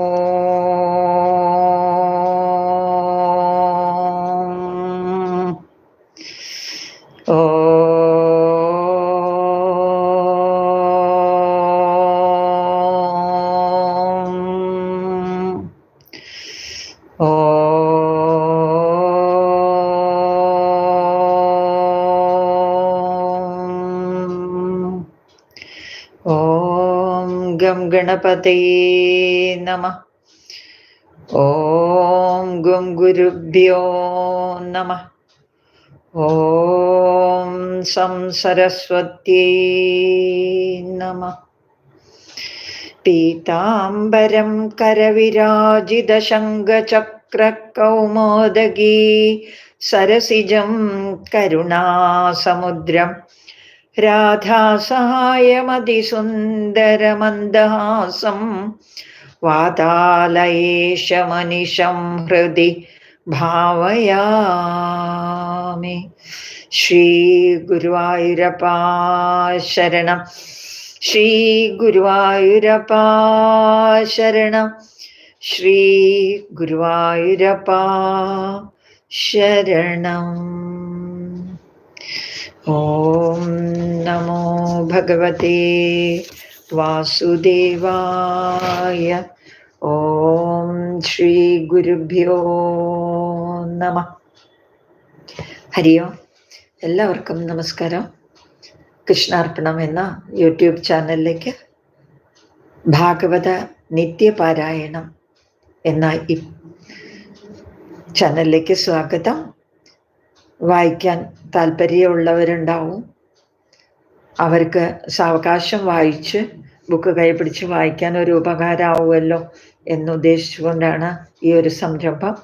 Oh. ഗണപതേ നമ. ഓം ഗും ഗുരുഭ്യോ നമ. ഓം സം സരസ്വത്യേ നമ. പീതാംബരം കരവിരാജിതശങ്കചക്രകൗമോദഗീ സരസിജം കരുണാസമുദ്രം. രാധാസഹായമതിസുന്ദരമന്ദഹാസം വാതാലയേശമനിശം ഹൃദി ഭാവയാമി. ശ്രീഗുരുവായൂരപ്പാ ശരണം. ശ്രീ ഗുരുവായൂരപ്പാ ശരണം. ശ്രീ ഗുരുവായൂരപ്പാ ശരണം. ഓം നമോ ഭഗവതേ വാസുദേവായ ഓം ശ്രീ ഗുരുഭ്യോ നമ ഹരിയോ എല്ലാവർക്കും നമസ്കാരം. കൃഷ്ണാർപ്പണം എന്ന യൂട്യൂബ് ചാനലിലേക്ക് ഭാഗവത നിത്യപാരായണം എന്ന ഈ ചാനലിലേക്ക് സ്വാഗതം. വായിക്കാൻ താല്പര്യമുള്ളവരുണ്ടാവും. അവർക്ക് സാവകാശം വായിച്ച് ബുക്ക് കൈപിടിച്ച് വായിക്കാൻ ഒരു ഉപകാരമാവുമല്ലോ എന്നുദ്ദേശിച്ചുകൊണ്ടാണ് ഈ ഒരു സംരംഭം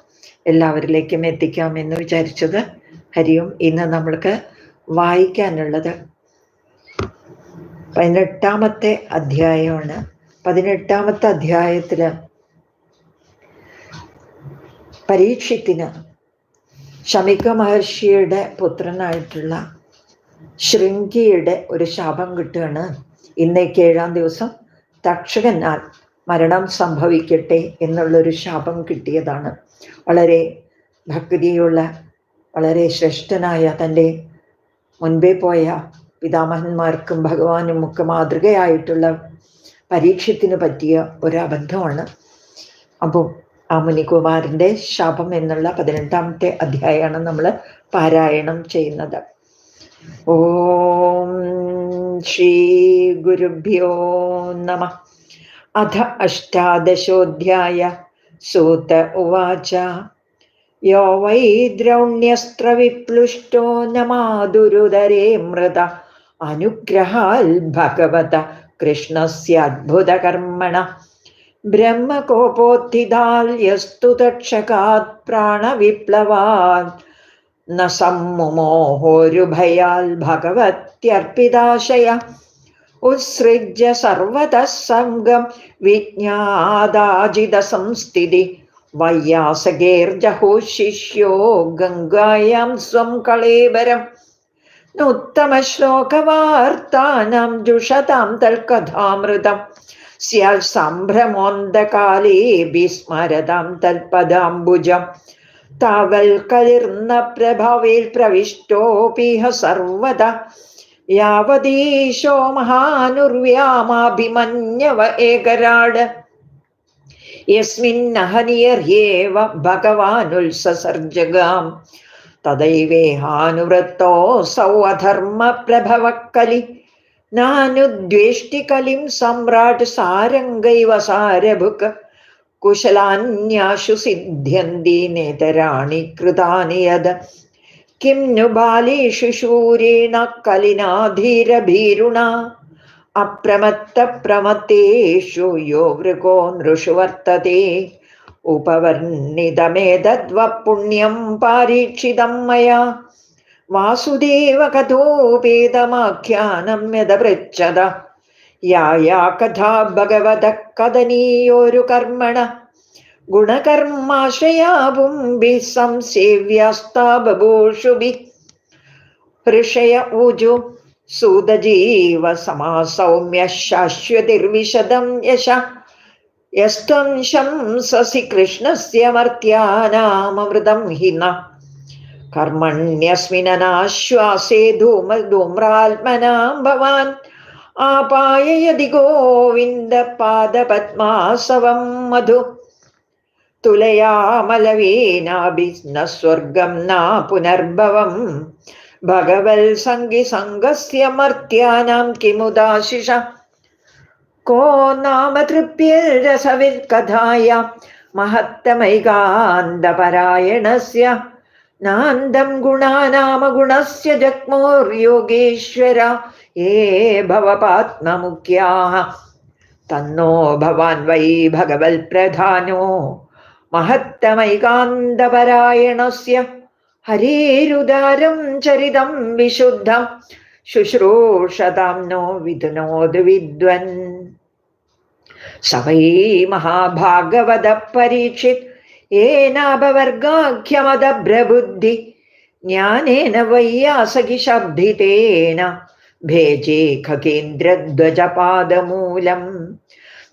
എല്ലാവരിലേക്കും എത്തിക്കാമെന്ന് വിചാരിച്ചത്. ഹരിയും ഇന്ന് നമ്മൾക്ക് വായിക്കാനുള്ളത് പതിനെട്ടാമത്തെ അധ്യായമാണ്. പതിനെട്ടാമത്തെ അധ്യായത്തിൽ പരീക്ഷത്തിന് ശമിക മഹർഷിയുടെ പുത്രനായിട്ടുള്ള ശൃംഗിയുടെ ഒരു ശാപം കിട്ടുകയാണ്. ഇന്നേക്ക് ഏഴാം ദിവസം തക്ഷകനാൽ മരണം സംഭവിക്കട്ടെ എന്നുള്ളൊരു ശാപം കിട്ടിയതാണ്. വളരെ ഭക്തിയുള്ള വളരെ ശ്രേഷ്ഠനായ തന്റെ മുൻപേ പോയ പിതാമഹന്മാർക്കും ഭഗവാനും ഒക്കെ മാതൃകയായിട്ടുള്ള പരീക്ഷത്തിന് പറ്റിയ ഒരു അബദ്ധമാണ്. അപ്പോൾ മുനികുമാരന്റെ ശാപം എന്നുള്ള പതിനെട്ടാമത്തെ അധ്യായമാണ് നമ്മൾ പാരായണം ചെയ്യുന്നത്. ഓം ശ്രീ ഗുരുഭ്യോ നമ. അധ അഷ്ടാദശോധ്യായ സൂത ഉവാച. യോ വൈ ദ്രൗണ്യസ്ത്രവിപ്ലുഷ്ടോ നമാതുരുദരേ മൃത. അനുഗ്രഹാൽ ഭഗവത കൃഷ്ണസ്യദ്ഭുതകർമ്മണ ബ്രഹ്മകോപോത്ഥിതാൽ യസ്തു തക്ഷകാത് പ്രാണവിപ്ലവാൻ. ന സമ്മുമോഹോരുഭയാൽ ഭഗവത്യർപ്പിതാശയ. ഉത്സൃജ്യ സർവതഃ സംഗം വിജ്ഞാതാജിത സംസ്ഥിതി വയ്യാസകേർജഹോ ശിഷ്യോ ഗംഗായാം സ്വം കളേബരം. നുത്തമശ്ലോകവാർത്താനാം ജുഷതാം തൽക്കഥാമൃതം. സംഭ്രമോന്തകാലേ വിസ്മരതാം തൽപദാംബുജം. താവൽ കലിർന്ന പ്രഭവേൽ പ്രവിഷ്ടോപിഹ സർവത. യാവതീശോ മഹാനുർവ്യാമാഭിമന്യവ ഏകരാട്. യസ്മിന്നഹനിയർഹ്യേവ ഭഗവാനുൽസസർജഗാം. തദൈവേഹാനുവൃത്തോ സൗ അധർമ്മ അധർമ്മപ്രഭവക്കലി നാനുദ്വേഷ്ടി കലിം സമ്രാട് സാരംഗൈവ സാരഭുക കുശലാന്യാശു സിദ്ധ്യന്തി നേതരാണി കൃതാനി യത് കിം നു ബാലേഷു ശൂരേണ കലിനാധീരഭീരുണ. അപ്രമത്തപ്രമത്തേഷു യോ വൃഗോ നൃഷു വർത്തത്തെ ഉപവർണിതമേതദ്വ പുണ്യം പാരീക്ഷിതം മയാ. വാസുദേവ കഥോപേതമാഖ്യാനം യഥപൃച്ഛത യായാ കഥാ ഭഗവത കഥനീയോരു കർമ്മണ. ഗുണകർമാശയാപുംബി സംസേവ്യസ്താബൂഷുഭി ഋഷയ ഊജു സൂതജീവ സമാസൗമ്യ ശാശ്വതിർവിശദം യശ. യസ്ത്വം ശംസസി കൃഷ്ണസ്യ മർത്യാനാമൃതം ഹി ന കർമ്മണ്യസ്മിനാശ്വാസേ ധൂമ ധൂമ്രാത്മനാം ഭവാൻ. ആപായയതി ഗോവിന്ദ പാദപത്മാസവം മധു. തുലയാമലവീനാഭിന്ന സ്വർഗം നാ പുനർഭവം. ഭഗവൽ സംഗി സംഗസ്യ മർത്യാനാം കിമുദാശിഷ. കോ നാമ തൃപ്യരസവിൽ കഥായ. മഹത്തമൈകാന്തപരായണസ്യ गुणानामगुणस्य ഗുണാനാമഗുണസ്യ ये ഏ तन्नो തന്നോ ഭവാൻ വൈ महत्तमैकान्तपरायणस्य പ്രധാനോ चरितं ഹരേരുദാരം ചരിതം വിശുദ്ധം. ശുശ്രൂഷതാം നോ വിധുനോദ് വിദ്വൻ. സവൈ മഹാഭാഗവത പരീക്ഷിത് ഏനാപവർഗാഖ്യമദഭ്രബുദ്ധി ജ്ഞാനേന വയ്യാസഖി ശബ്ദിതേന ഭേജേ ഖഗേന്ദ്രധ്വജപാദമൂലം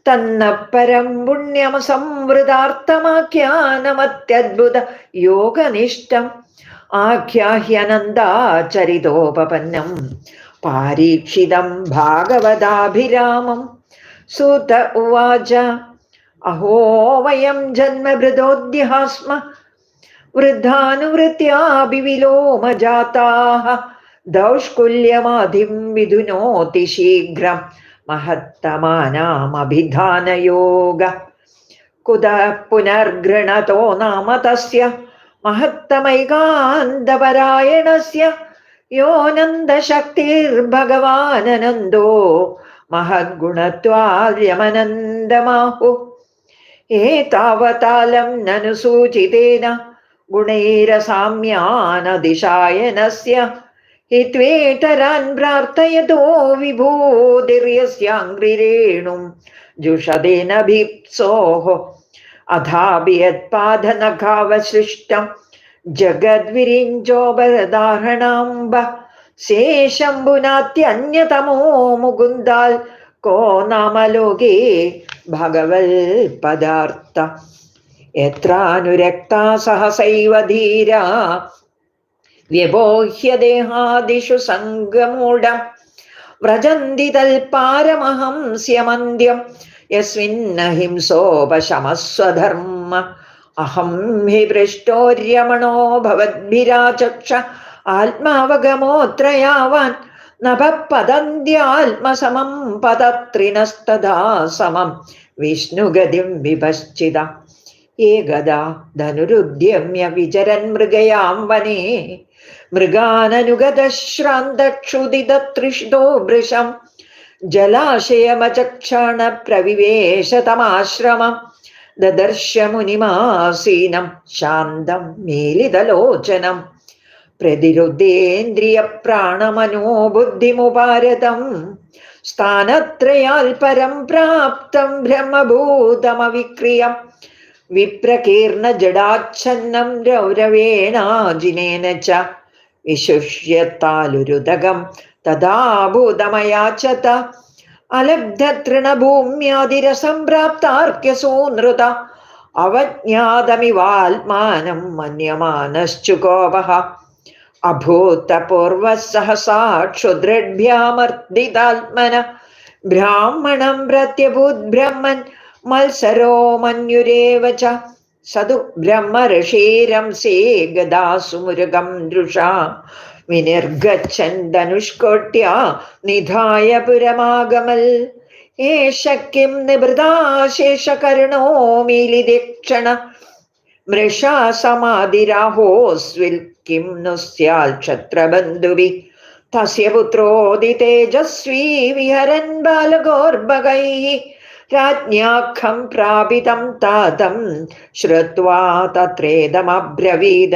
തന്നപ്പരം പുണ്യമസംവൃതാർത്ഥമാഖ്യാനമത്യദ്ഭുത യോഗനിഷ്ഠം. ആഖ്യാഹ്യനന്ദാചരിതോപപന്നം. പാരീക്ഷിതം ഭാഗവതാഭിരാമം. സൂത ഉവാച. अहो वयं जन्मभृदोद्यः स्म वृद्धानुवृत्त्यापि विलोमजाताः दौष्कुल्यमाधिं विधुनोति शीघ्रं महत्तमानामभिधानयोग कुतः पुनर्गृणतो नाम तस्य महत्तमैकान्तपरायणस्य योऽनन्दशक्तिर्भगवानन्दो महद्गुणत्वाद्यमनन्दमाहुः एतावतालं ननु सूचितेन गुणैरसाम्यानदिशायनस्य हित्वेतरान् प्रार्थयतो विभूतिर्यस्याङ्घ्रिरेणुं जुषदेन भीप्सोः अथापि यत्पादनखावसृष्टं जगद्विरिञ्चोपरदाहणाम्ब शेषम्बुनात्यन्यतमो मुकुन्दाल् को नाम लोके भगवल्पदार्थ यत्रानुरक्ता सहसैव धीरा व्यबोह्यदेहादिषु सङ्गमूढं व्रजन्ति तल्पारमहंस्यमन्द्यं यस्मिन्नहिंसोपशमस्वधर्म अहं हि पृष्टोर्यमणो भवद्भिराचक्ष आत्मावगमोऽत्र यावान् നഭപദന്ത്യാത്മസമം പദത്രിണസ്തദാ സമം വിഷ്ണുഗതിം വിഭശ്ചിത ഏകദാ ധനുരുദ്യമ്യ വിചരൻ മൃഗയാം വനേ. മൃഗാനനുഗതശ്രാന്തക്ഷുദിതൃഷ്ടോ ഭൃശം. ജലാശയമചക്ഷാണ പ്രവിവേശതമാശ്രമം ദദർശ മുനിമാസീനം ശാന്തം മീലിതലോചനം. मीलितलोचनं प्रतिरुद्धेन्द्रियप्राणमनो बुद्धिमुपारतं स्थानत्रयाल्परं प्राप्तं ब्रह्मभूतमविक्रियम् വിപ്രകീർണജടാച്ഛന്നം രൗരവേണാജിനേന ച വിശുഷ്യത്താലുരുദകം തഥാഭൂതമയാചത അലബ്ധതൃണഭൂമ്യാതിരസംപ്രാപ്താർക്യസൂനൃത അവജ്ഞാതമിവാത്മാനം മന്യമാനശ്ചുകോപഃ അഭൂതപൂർവസഹസാ ब्राह्मणं ബ്രാഹ്മണം പ്രത്യഭൂത് ബ്രഹ്മൻ മത്സരോ മന്യുരേവ ച സതു ബ്രഹ്മഋഷീരംസേ ഗദാസുമുരുഗം ദൃഷാ വിനിർഗച്ഛൻ ധനുഷ്കോട്യ നിധായ പുരമാഗമൽ ഏഷ കിം നിവൃതാശേഷകർണോ മീലിദീക്ഷണ മൃഷാ സമാധിരാഹോസ്വിൽ കിം नु स्यात् क्षत्रबन्धुवि तस्य पुत्रोदि तेजस्वी विहरन् बालगोर्भगैः। राज्ञाखं प्रापितं तातं श्रुत्वा तत्रेदमब्रवीद।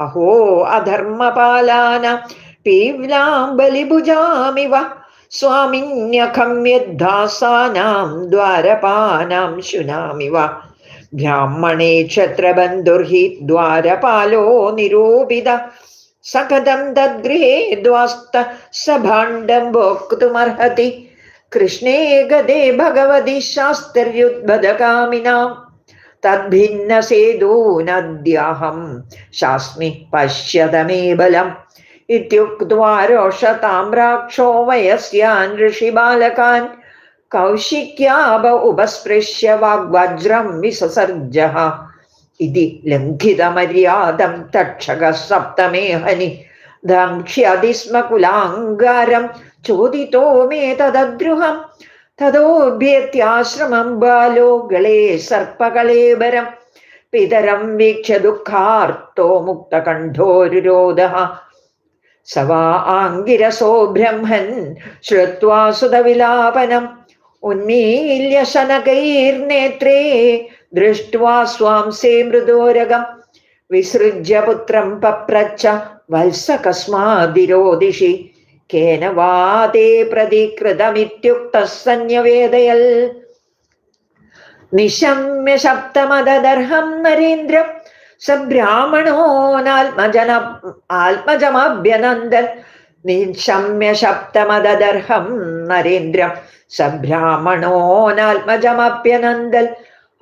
अहो, अधर्मपालान पीव्लां बलिभुजामिव। स्वामिन्यखं यद्दासानां द्वारपानां शुनामिव। ब्राह्मणे क्षत्रबन्धुर्हि द्वारपालो निरूपित सकदं तद्गृहे द्वास्त स भाण्डं भोक्तुमर्हति कृष्णे गदे भगवति शास्त्र्युद्भदकामिनां तद्भिन्नसेदूनद्यहं शास्मि पश्यत मे बलम्। इत्युक्त्वा रोषतां राक्षो वयस्यान् ऋषिबालकान् कौशिक्याव उपस्पृश्य वाग्वज्रं विससर्जः। इति लङ्घितमर्यादं तक्षकः सप्तमे हनि। दङ्क्ष्यति स्म कुलाङ्गारं चोदितो मे तदद्रुहं। तदोभ्येत्याश्रमं बालो गले सर्पकलेबरं पितरं वीक्ष्य दुःखार्तो मुक्तकण्ठोरुरोधः स वा आङ्गिरसो ब्रह्मन् श्रुत्वा सुतविलापनम् ഉന്മീല്യ ശനകൈർനേത്രേ സ്വാംസേ മൃദോരകം. വിസൃജ്യ പുത്രം പപ്രച്ച വത്സകസ്മാതിരോദിഷി കേന വാതേ പ്രതികൃതമിത്യുക്ത സന്യവേദയൽ നിശമ്യ ശബ്ദമദർഹം നരേന്ദ്രം. സബ്രാഹ്മണോനാത്മജന ആത്മജമഭ്യനന്ദൻ. നിശമ്യ ശബ്ദമദർഹം നരേന്ദ്രം. സബ്രാഹ്മണോനാത്മജമഭ്യനന്ദൽ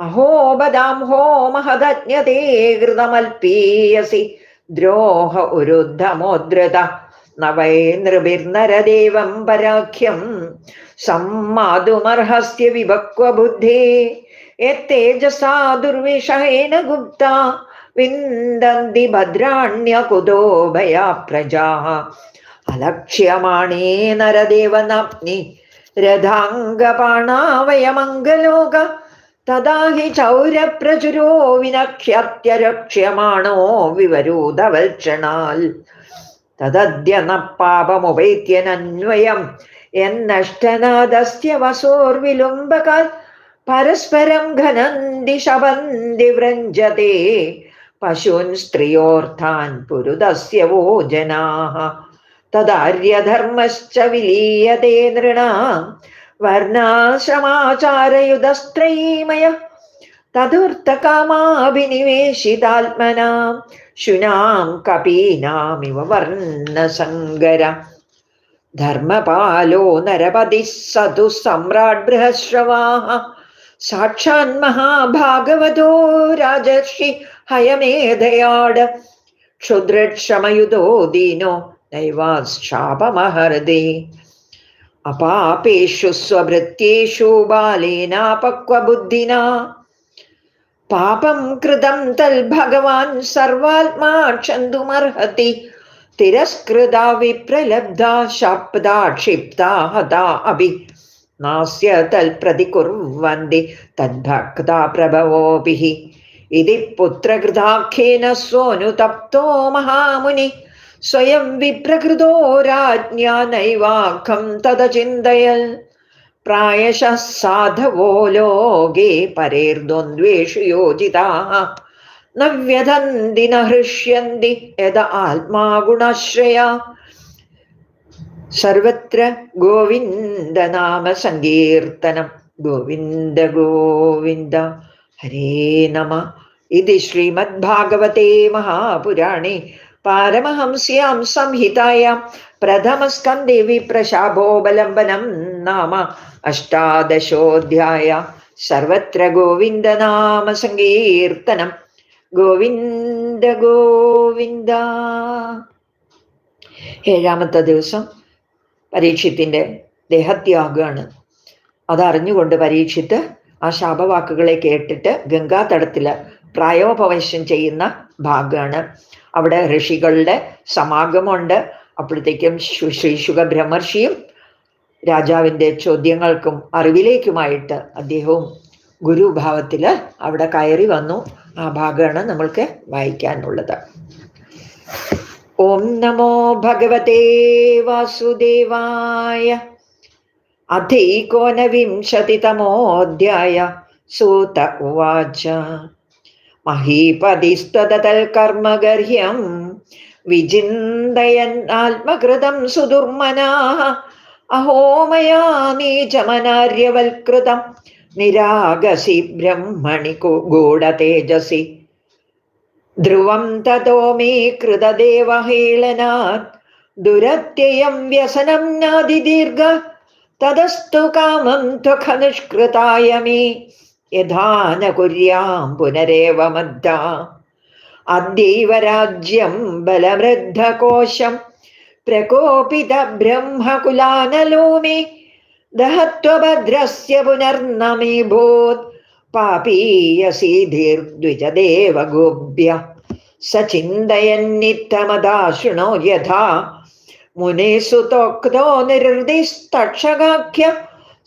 അഹോ ബദാം ഹോ മഹതജ്ഞതേ കൃതമൽപീയസി. ദ്രോഹ ഉരുദ്ധമോദ്രത. നവൈ നൃഭിർനരദേവം പരാഖ്യം. സമ്മാതുമർഹസ്യ വിഭക്വബുദ്ധേ യത്തേജസാ ദുർവിഷഹേന ഗുപ്ത. വിന്ദന്തി ഭദ്രാണ്യകുതോ ഭയാ പ്രജാ. അലക്ഷ്യമാണേ നരദേവനാപ്നി രഥാംഗപാണാവയമംഗലോക തഥാ ഹി ചൗരപ്രചുരോ വിനക്ഷ്യത്യരക്ഷ്യമാണോ വിവരൂതവൽക്ഷണാൽ തദ്യ ന എന്നഷ്ടനാദസ്യ വസോർവിലുംബകാൽ പരസ്പരം ഘനന്തി ശബന്തി വ്രഞ്ജതേ പശൂൻ സ്ത്രിയോർത്ഥാൻ പുരുതസ്യ വോ ജനാः തദാര്യധർമ്മശ്ച വിലീയതേ നൃണാം. വർണാശ്രമാചാരയുധസ്ത്രൈമയ തതുർത്ഥകാമാഭിനിവേശിതാത്മനാം ശുനാം കപീനാമിവ വർണസങ്കര ധർമ്മപാലോ നരപതി സതു സമ്രാട് ബൃഹശ്രവാഹ സാക്ഷാൻ മഹാഭാഗവതോ രാജർഷി ഹയമേധയാട്. ക്ഷുദ്രക്ഷമയുധോ ദീനോ. നൈവാശാപമഹർദേ അപാപേഷു സ്വഭൃത്യേഷു बालेनापक्वबुद्धिना തൽ ഭഗവാൻ സർവാത്മാ ക്ഷന്തുമർഹതി തിരസ്കൃത വിപ്രലബ്ധ ശബ്ദ ക്ഷിപ്ത ഹതാ അഭി. നാസ്യ തൽ പ്രതികുർവന്തി തദ്ഭക്ത പ്രഭവോഭി ഇതി പുത്രകൃതാഖ്യേന സോനുതപ്തോ മഹാമുനി. സ്വയം വിപ്രകൃതോ രാജ്ഞാ നൈവാഖം തദചിന്തയൽ പ്രായശ സാധവോ ലോകേ പരേർദ്വന്ദ്വേഷു യോജിതാ. ന വ്യഥന്തി ന യത ആത്മാ ഗുണാശ്രയ സർവത്ര ഗോവിന്ദനാമ സങ്കീർത്തനം ഗോവിന്ദ ഗോവിന്ദ. ഹരേ നമ. ഇതി ശ്രീമദ്ഭാഗവതേ മഹാപുരാണേ. പാരമഹംസ്യാം സംഹിതായാം പ്രഥമസ്കന്ധേ വിപ്രശാഭോപലംബനം നാമ അഷ്ടാദശോധ്യായ സർവത്ര ഗോവിന്ദനാമ സങ്കീർത്തനം. ഗോവിന്ദ ഗോവിന്ദ. ഏഴാമത്തെ ദിവസം പരീക്ഷത്തിന്റെ ദേഹത്യാഗമാണ് അതറിഞ്ഞുകൊണ്ട് പരീക്ഷിത്ത് ആ ശാപവാക്കുകളെ കേട്ടിട്ട് ഗംഗാതടത്തിൽ പ്രായോപവേശം ചെയ്യുന്ന ഭാഗമാണ് അവിടെ ഋഷികളുടെ സമാഗമുണ്ട് അപ്പോഴത്തേക്കും ശ്രീ ശുഖബ്രഹ്മർഷിയും രാജാവിന്റെ ചോദ്യങ്ങൾക്കും അറിവിലേക്കുമായിട്ട് അദ്ദേഹവും ഗുരുഭാവത്തിൽ അവിടെ കയറി വന്നു. ആ ഭാഗമാണ് നമ്മൾക്ക് വായിക്കാനുള്ളത്. ഓം നമോ ഭഗവതേ വാസുദേവായ. അധൈകോനവിംശതിതമോധ്യായ. സൂത ഉവാച. മഹീപതിസ്ത്വതൽക്കർമ്മഗർഹ്യം വിചിന്തയൻ ആത്മകൃതം സുദുർമനാ അഹോ മയാ നീചമനാര്യവൽകൃതം. നിരാഗസി ബ്രഹ്മണി ഗൂഢതേജസി. ധ്രുവം തതോ മേ കൃതദേവഹേളനാത്. ദുരത്യയം വ്യസനം നാദിദീർഘ തതസ്തു കാമം ത്വഖനിഷ്കൃതായ മേ. യഥാ ന കുര്യാം പുനരേവ മദ്ദ അദ്യൈവ രാജ്യം ബലമൃദ്ധകോശം പ്രകോപിത ബ്രഹ്മകുലാനലോ മേ ദഹത്വഭദ്രസ്യ പുനർനമേ ഭൂത് പാപീയസീധീർദ്വിജദേവ ഗോപ്യ സ ചിന്തയന്നിത്തമതാ ശൃണോ യഥാ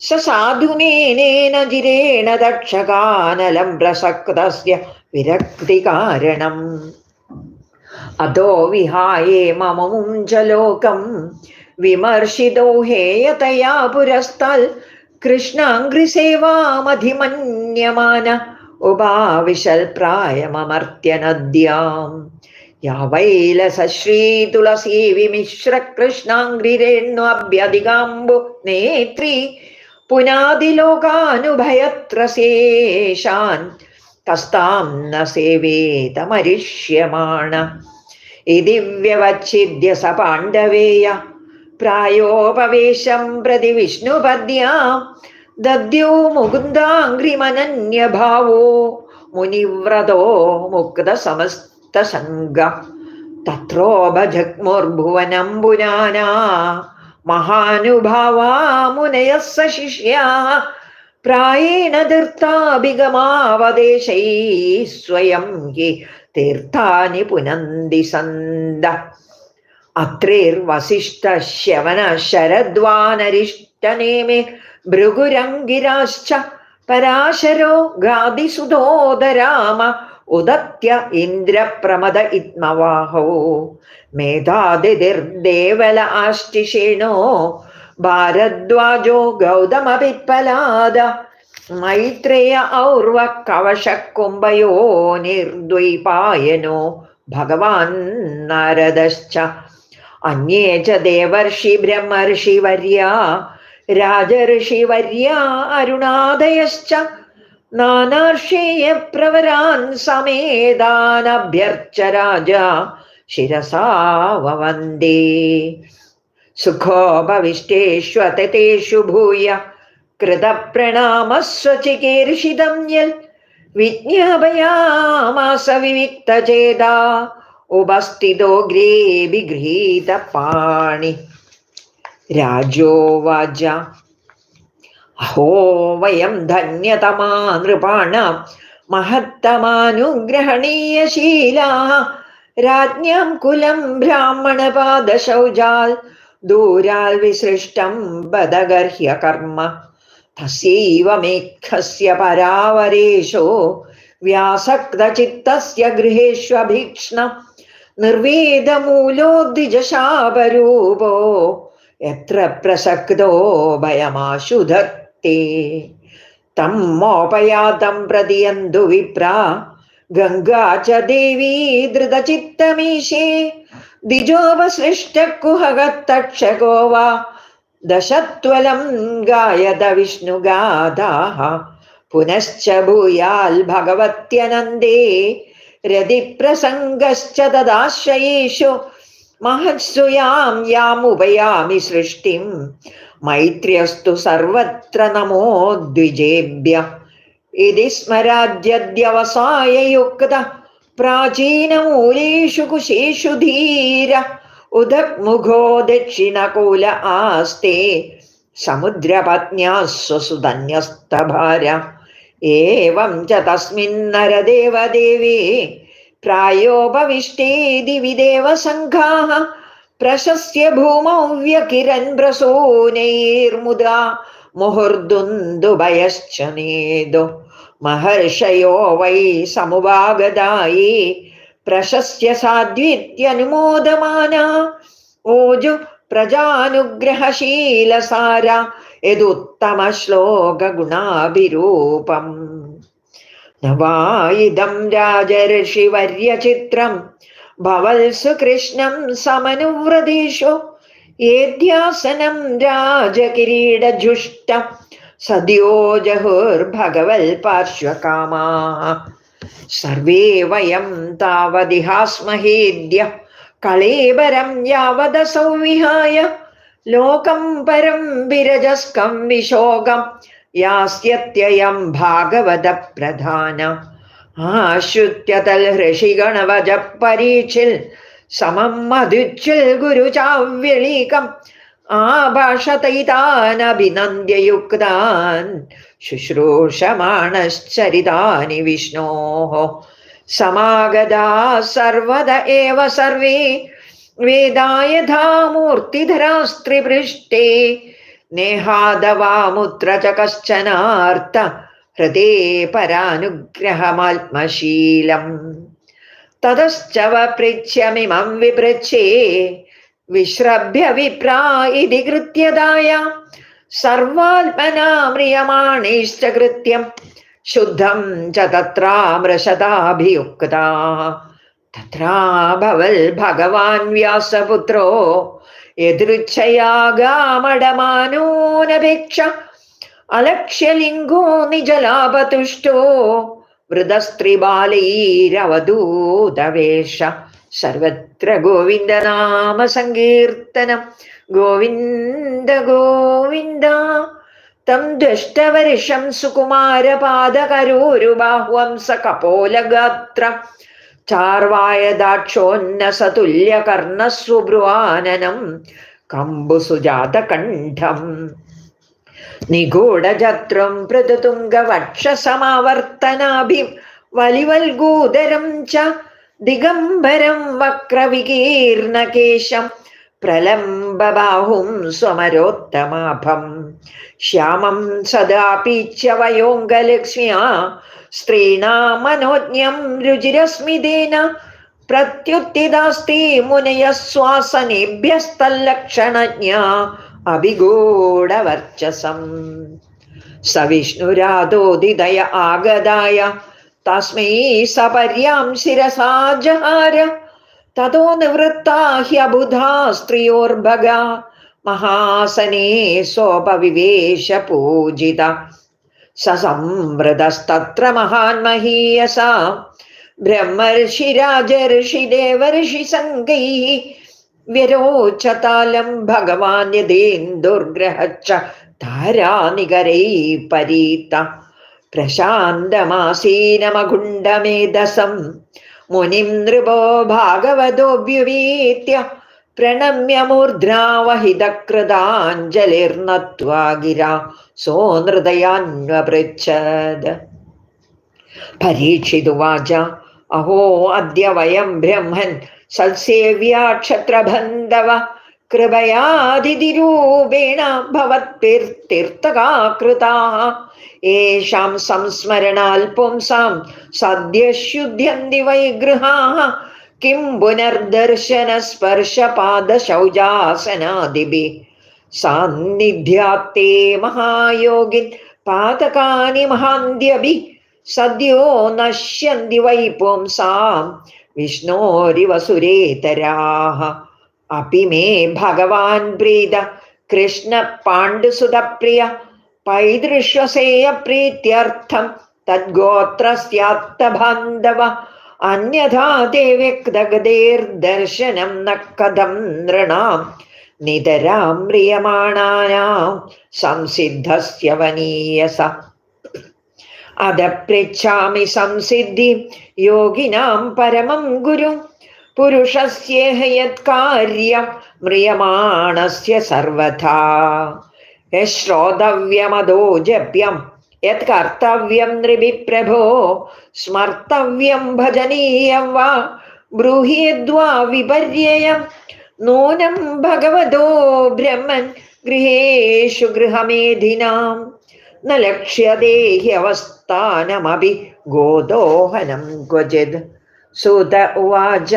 മുനിസുതോക്തോ നിർദിസ്തക്ഷകാഖ്യ സ സാധുമേനേന ജിരേണ ദക്ഷകാനലം പ്രസക്തസ്യ വിരക്തികാരണം അതോ വിഹായേ മമമും ച ലോകം വിമർശിതോ ഹേയതയാ പുരസ്തൽ കൃഷ്ണാംഗ്രിസേവാമധിമന്യമാന ഉപാവിശൽ പ്രായമമർത്യനദ്യാം. യാവൈലസശ്രീ തുളസീ വിമിശ്ര കൃഷ്ണാംഘ്രിരേണ്വഭ്യധികാംബു നേത്രി പുനാദിലോകാനുഭയത്രശേഷാൻ തസ്താം ന സേവേതമരിഷ്യമാണ. ഇതി വ്യവച്ഛിദ്യ സ പാണ്ഡവേയ. പ്രായോപവേശം പ്രതി വിഷ്ണുപദ്യാം. ദദ്യോ മുകുന്ദാംഗ്രിമനന്യഭാവോ. മുനിവ്രതോ മുക്തസമസ്തസംഗ. തത്രോപജഗ്മുർഭുവനം പുനാനാ മഹാനുഭാവാ മുനയः സ ശിഷ്യാ പ്രായേണ തീർത്ഥാഭിഗമാവദേശൈ സ്വയം ഹി തീർത്ഥാനി പുനന്തി സന്ദ അത്രേർവസിഷ്ഠശ്യവന ശരദ്വാനരിഷ്ടനേമേ ഭൃഗുരംഗിരാശ്ച പരാശരോ ഗാദിസുതോദരാമ ഉദത്യ ഇന്ദ്രപ്രമദ ഇത്മവാഹോ. മേധാതിർദേവല ആഷ്ടിഷേണോ. ഭാരദ്വാജോ ഗൗതമ പിപ്പലാദ മൈത്രേയ ഔർവ കവശക്കുംഭയോ നിർദ്വൈപായനോ. ഭഗവാൻ നാരദശ്ച. അന്യേ ച ദേവർഷി ബ്രഹ്മർഷി വര്യ രാജർഷി വര്യ അരുണാദയശ്ച. നാനാർഷേയ പ്രവരാൻ സമേതാനഭ്യർച്ച രാജ ശിരസാവന്ദേ സുഖോപവിഷ്ടേഷ്വതേഷു ഭൂയ. കൃതപ്രണാമസ്വചികീർഷിതം യൽ വിജ്ഞാപയാമാസ വിവിക്തചേതാ ഉപസ്ഥിതോഗ്രേ വിഗൃഹീത പാണി. രാജോവാച അഹോ വയം ധന്യതമാ നൃപാണ മഹത്തമാനുഗ്രഹണീയശീലാ രാജ്ഞാം കുലം ബ്രാഹ്മണപാദശൗചാൽ ദൂരാൽ വിസൃഷ്ടം ബദഗർഹ്യ കർമ്മ. തസൈവമേഖസ്യ പരാവരേഷോ വ്യാസക്തചിത്തസ്യ ഗൃഹേഷ്വഭീക്ഷ്ണ. നിർവേദമൂലോദ്വിജശാപരൂപോ എത്ര പ്രസക്തോ ഭയമാശുധത്തെ തം മോപയാതം പ്രതിയന്തു വിപ്ര. ഗംഗാ ച ദേവീ ധൃതചിത്തമീശേ. ദിജോപസൃഷ്ടക്കുഹകത്തക്ഷകോ വാ ദശത്വലം ഗായത വിഷ്ണുഗാഥാः പുനശ്ച ഭൂയാൽ ഭഗവത്യനന്ദേ. രതിപ്രസംഗശ്ച തദാശ്രയേഷു. മഹത്സുയാം യാമുപയാമി സൃഷ്ടിം മൈത്ര്യസ്തു സർവത്ര നമോ ദ്വിജേഭ്യ ഇതി സ്മരാദ്യവസായയുക്ത പ്രാചീനമൂലേഷു കുശേഷു ധീര ഉദഗ്മുഖോ ദക്ഷിണകൂല ആസ്തേ സമുദ്രപത്ന്യാസ്വസുധന്യസ്തഭാര ഏവം ച തസ്മിന്നരദേവദേവേ വിദേവ സംഘാः പ്രശസ്യ ഭൂമൗ വ്യകിരൻ പ്രസൂനൈർമുദാ മുഹുർദുന്ദുഭയശ്ച നേദു. മഹർഷയോ വൈ സമുപാഗതായി. പ്രശസ്യ സാധ്വിത്യനുമോദമാന ഓജു പ്രജാനുഗ്രഹശീലസാര. യദുത്തമ ശ്ലോക ഗുണാഭിരൂപം നവായിദം രാജർഷിവര്യചിത്രം ഭവത്സു കൃഷ്ണം സമനുവ്രതീഷു ഏദ്യാസനം രാജകിരീടജുഷ്ടം. സദ്യോ ജഹുർഭഗവൽ പാർശ്വകാമാ. സർവേ വയം താവതിഹാസ്മഹേദ്യ. കളേബരം യാവദസൗ വിഹായ ലോകം പരം വിരജസ്കം വിശോകം. യാസ്യത്യയം ഭാഗവത പ്രധാന ആശ്രുത്യതൽ ഋഷിഗണവജ പരീക്ഷിൽ സമം മധുച്ചിൽ ഗുരുചാവ്യളീകം. ആഭാഷതൈതാനഭിനന്ദ്യയുക്താൻ ശുശ്രൂഷമാണശ്ചരിതാനി വിഷ്ണോ. സമാഗതാ സർവത ഏവ സർവേ. വേദായഥാമൂർത്തിധരാസ്ത്രിപൃഷ്ടേ നേഹാദവാമുത്ര ച കശ്ചനാർത്ഥ ഹൃദേ പരാനുഗ്രഹമാത്മശീലം. തതശ്ചവ പൃച്ഛമിമം വിപൃച്ഛേ വിശ്രഭ്യ വിപ്രാ ഇതി കൃത്യതായ സർവാത്മനാ കൃത്യം ശുദ്ധം ച തത്രാമൃഷതാഭിയുക്താ തത്രാഭവൽ ഭഗവാൻ വ്യാസപുത്രോ യദൃച്ഛയാഗാമടമാനോനപേക്ഷ അലക്ഷ്യലിംഗോ നിജലാപതുഷ്ടോ. വൃതസ്ത്രീബാലൈരവധൂതവേഷ. സർവത്ര ഗോവിന്ദനാമ സങ്കീർത്തനം ഗോവിന്ദ ഗോവിന്ദ. തം ദഷ്ടവർഷം സുകുമാരപാദകരോരുബാഹ്വം സ കപോലഗാത്രം. ചാർവായദാക്ഷോന്നസതുല്യകർണസ്വബ്രുവാനനം കമ്പുസുജാതകണ്ഠം. നിഗൂഢജത്രം പൃതുതുംഗവക്ഷസമാവർത്തനാഭിം വലിവൽഗൂതരം ച ദിഗംബരം വക്രവികീർണകേശം പ്രലംബബാഹും സ്വമരോത്തമാഭം. ശ്യാമം സദാപീച്യ വയോങ്കലക്ഷ്മ്യാ സ്ത്രീണാമനോജ്ഞം രുചിരസ്മിതേന പ്രത്യുത്തിദാസ്തി മുനയശ്വാസനേഭ്യസ്തല്ലക്ഷണജ്ഞ അഭിഗൂഢവർച്ചസം. സവിഷ്ണുരാതോദിതയ ആഗതായ തസ്മൈ സപര്യാം ശിരസാജഹാര തതോ നിവൃത്താ ഹ്യബുധാ സ്ത്രിയോർഭഗ മഹാസനേ സോപവിവേശ പൂജിത സസംവൃതസ്തത്ര മഹാന്മഹീയസ ബ്രഹ്മർഷിരാജർഷിദേവർഷിസംഗൈः വ്യരോചതാലം ഭഗവാൻ യഥേന്ദുർഗ്രഹച്ച താരാനികരൈ പരീത പ്രശാന്തമാസീനമകുണ്ടമേധസം മുനിം നൃപോ ഭാഗവതോഭ്യുവീത്യ പ്രണമ്യ മൂർധ്രാവഹിതകൃതാഞ്ജലിർനത്വാ ഗിര സോനൃദയാന്വപൃച്ഛത് പരീക്ഷിതുവാച അഹോ അദ്യ വയം ബ്രഹ്മൻ സത്സേവ്യാക്ഷത്രബന്ധവ യേഷാം സംസ്മരണാൽ പുംസാം സദ്യശുദ്ധ്യന്തി വൈഗൃഹാः കിം പുനർദർശന किं पुनर्दर्शनस्पर्शपादशौजासनादिभिः सान्निध्यात्ते महायोगि पातकानि महान्त्यभिः सद्यो नश्यन्ति वै पुंसां विष्णोरिव सुरेतराः अपि मे भगवान् प्रीत कृष्णपाण्डुसुतप्रिय पैदृश्यसेयप्रीत्यर्थं तद्गोत्रस्यात्तबान्धव അന്യഥാ നക്കഥം നൃണാം. നിതരാം സംസിദ്ധസ്യവനീയസ. സംസിദ്ധസ്യ വനീയസ സംസിദ്ധി യോഗിനാം പരമം ഗുരു. പുരുഷസ്യേഹ യത്കാര്യം മ്രിയമാണസ്യ സർവഥാ. ശ്രോതവ്യമതോ ജപ്യം यत्कर्तव्यं नृभिप्रभो, स्मर्तव्यं भजनीयं वा? ब्रूहेद्वा विपर्ययं, नूनं भगवतो ब्रह्मन् गृहेषु गृहमेधिनां। न लक्ष्यते ह्यवस्थानमपि गोदोहनं क्वचिद्। सुत उवाच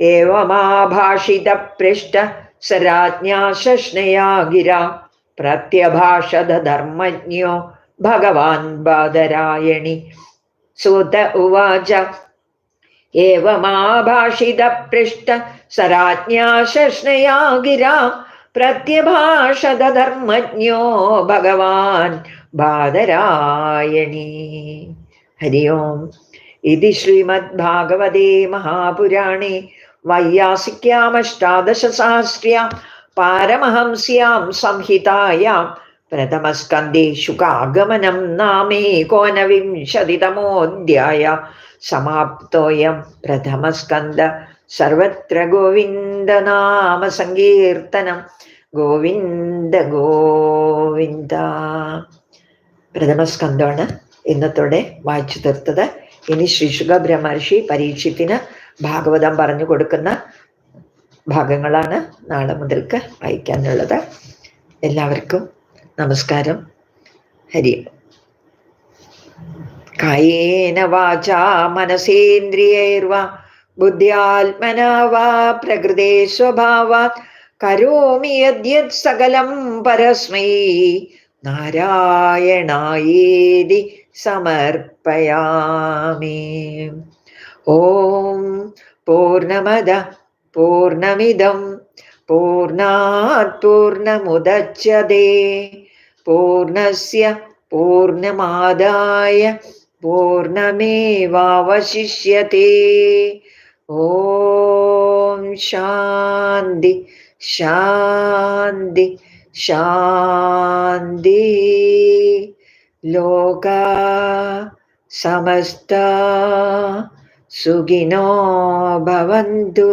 एवमाभाषितपृष्ट स राज्ञा शश्नया गिरा। प्रत्यभाषद धर्मज्ञो भगवान् बादरायणि सुत उवाच एवमाभाषितपृष्ट सराज्ञा शश्नया गिरा प्रत्यभाषदधर्मज्ञो भगवान् बादरायणी हरि ओम् इति श्रीमद्भागवते महापुराणे वैयासिक्यामष्टादशसहस्र्यां पारमहंस्यां संहितायां ശുകാഗമനം നാമേകോനവിംശതിതമോऽധ്യായ സമാപ്തോയം പ്രഥമസ്കന്ധ. സർവത്ര ഗോവിന്ദനാമ സങ്കീർത്തനം ഗോവിന്ദ ഗോവിന്ദ. പ്രഥമസ്കന്ധമാണ് ഇന്നത്തോടെ വായിച്ചു തീർത്തത്. ഇനി ശ്രീശുഖ ബ്രഹ്മർഷി പരീക്ഷത്തിന് ഭാഗവതം പറഞ്ഞു കൊടുക്കുന്ന ഭാഗങ്ങളാണ് നാളെ മുതൽക്ക് വായിക്കാനുള്ളത്. എല്ലാവർക്കും നമസ്കാരം. ഹരി. കായേന വാചാ മനസേന്ദ്രിയൈർവാ ബുദ്ധ്യാത്മനാ വാ പ്രകൃതേ സ്വഭാവാത് കരോമി യദ്യത് സകലം പരസ്മൈ നാരായണായേതി സമർപ്പയാമി. ഓം പൂർണമദ പൂർണമിദം പൂർണാത് പൂർണമുദച്യതേ പൂർണസ്യ പൂർണമാദായ പൂർണമേവാവശിഷ്യത്തെ ഓം ശാന്തി ശാന്തി ശാന്തി ലോക സമസ്ത സുഖിനോ ഭവന്തു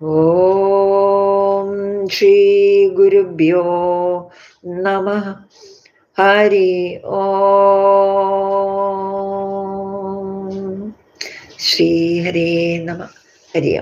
ഓം ശ്രീ ഗുരുഭ്യോ നമ ഹരി ഓ. ശ്രീ ഹരേ നമ. ഹരി